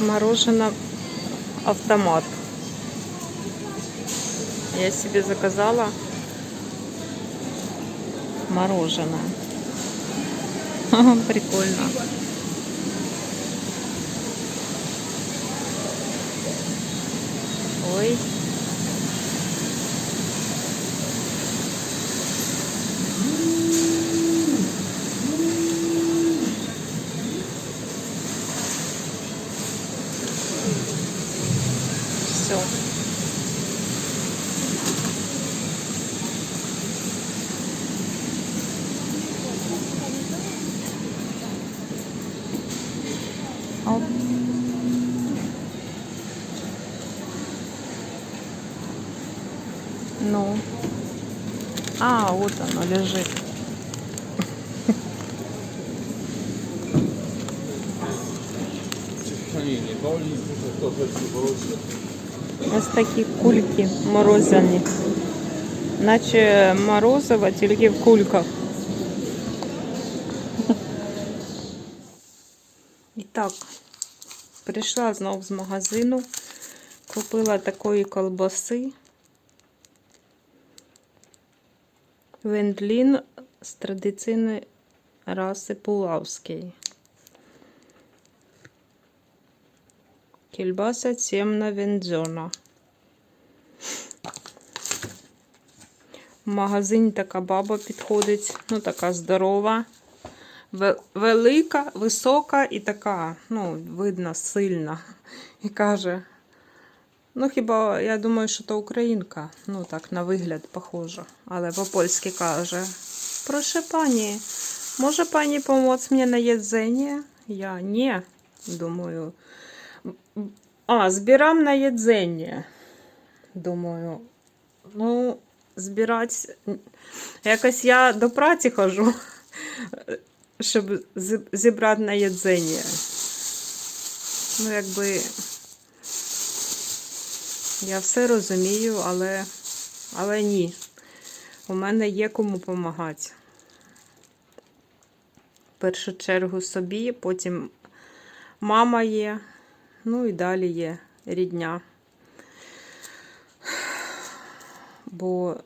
Мороженое автомат. Я себе заказала мороженое. Прикольно. Оп. Ну. А, вот оно лежит. Ні, не бoli, to rzeczy boli. Ось такі кульки морозяні. Наче морозиво, тільки в кульках. Так, прийшла знову з магазину, купила такої колбаси. Вендлін з традиційної раси Пулавської. Кільбаса темна вензона. В магазині така баба підходить, ну така здорова, велика, висока і така, ну, видно, сильна. І каже: ну, хіба я думаю, що то українка. Ну, так, на вигляд похожа. Але по-польськи каже: Прошу пані, може пані помочь мені на їдзення? Я ні. Думаю, а, збирам на їдзення. Думаю, ну, збирати. Якось я до праці хожу, щоб зібрати на їдзення. Ну, якби. Я все розумію, але, але ні. У мене є кому допомагати. В першу чергу собі, потім мама є, ну і далі є рідня. Бо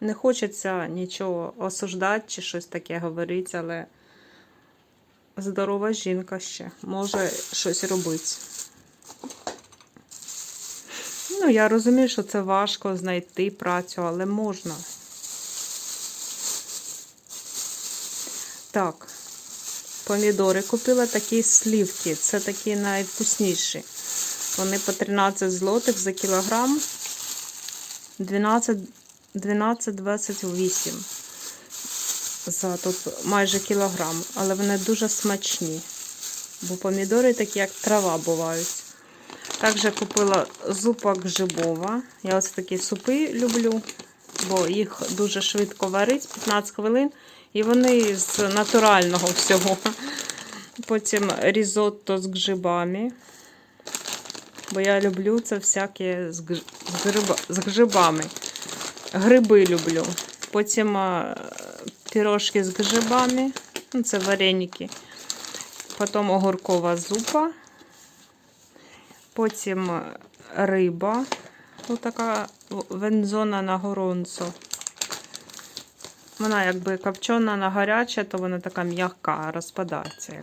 не хочеться нічого осуждати чи щось таке говорити, але здорова жінка ще може щось робити. Ну, я розумію, що це важко знайти працю, але можна. Так, помідори купила такі слівки. Це такі найвкусніші. Вони по 13 злотих за кілограм. 12 12,28 за тут майже кілограм, але вони дуже смачні. Бо помідори такі, як трава бувають. Також купила зупа гжибова. Я ось такі супи люблю, бо їх дуже швидко варить, 15 хвилин. І вони з натурального всього. Потім різотто з гжибами. Бо я люблю це всяке з грибами. Гриби люблю. Потім а, пірожки з грибами. Ну, це вареники. Потім огуркова зупа. Потім е, риба. Ось така вензона на горонцо. Вона якби копчена на гаряче, то вона така м'яка, розпадається.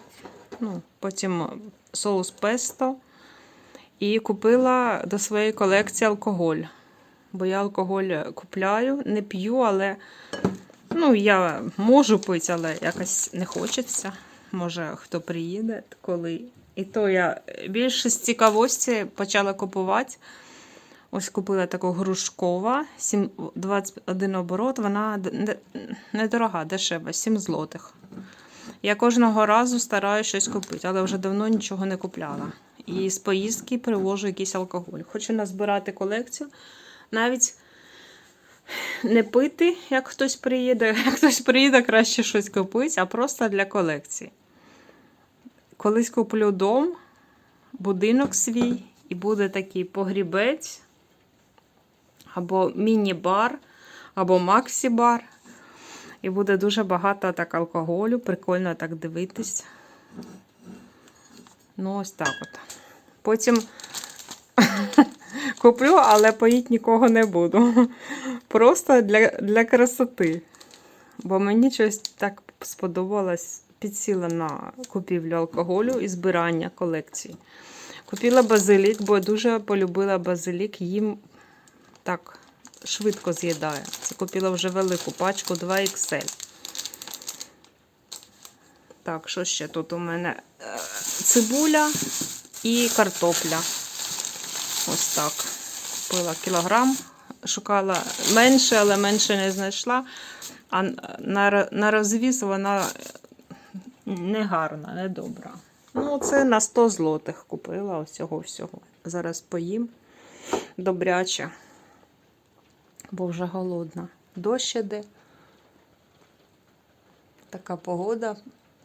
Ну, потім соус песто. І купила до своєї колекції алкоголь. Бо я алкоголь купляю, не п'ю, але ну, я можу пити, але якось не хочеться. Може, хто приїде, коли. І то я більше з цікавості почала купувати. Ось купила таку грушкова, 7, 21 оборот, вона недорога, дешева, 7 злотих. Я кожного разу стараюся щось купити, але вже давно нічого не купляла. І з поїздки привожу якийсь алкоголь. Хочу назбирати колекцію. Навіть не пити, як хтось приїде. Як хтось приїде, краще щось купити, а просто для колекції. Колись куплю дом, будинок свій, і буде такий погрібець, або міні-бар, або максі-бар. І буде дуже багато так алкоголю, прикольно так дивитись. Ну, ось так от. Потім куплю, але поїть нікого не буду. Просто для, для красоти. Бо мені щось так сподобалось, підсіла на купівлю алкоголю і збирання колекції. Купила базилік, бо дуже полюбила базилік, їм так швидко з'їдає. Це купила вже велику пачку 2XL. Так, що ще тут у мене? Е, Цибуля і картопля. Ось так. Купила кілограм, шукала менше, але менше не знайшла. А на, на розвіз вона не гарна, не добра. Ну, це на 100 злотих купила ось цього всього. Зараз поїм добряче, бо вже голодна. Дощ іде. Така погода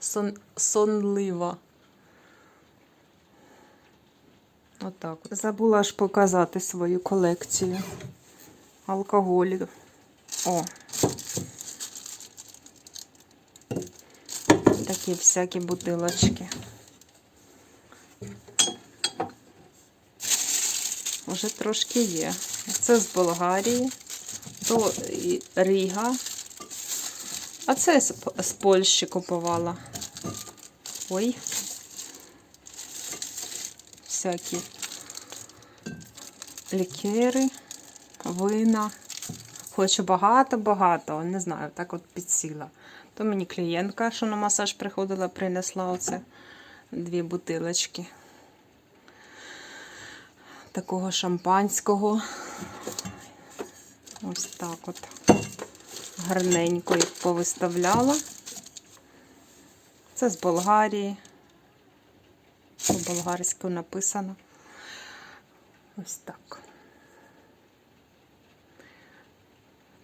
сон, сонлива. Отак. от. Забула ж показати свою колекцію алкоголю. О. Такі всякі бутилочки. Вже трошки є. Це з Болгарії, то Ріга. А це з Польщі купувала. Ой. Всякі лікери, вина. Хочу багато-багато, не знаю, так от підсіла. То мені клієнтка, що на масаж приходила, принесла оце дві бутилочки. Такого шампанського. Ось так от. Гарненько їх повиставляла. Це з Болгарії. По-болгарську написано. Ось так.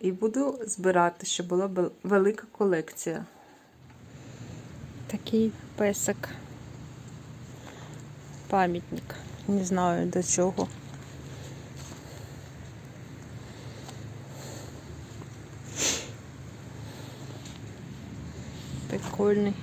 І буду збирати, щоб була велика колекція. Такий песик. Пам'ятник. Не знаю до чого. Прикольний.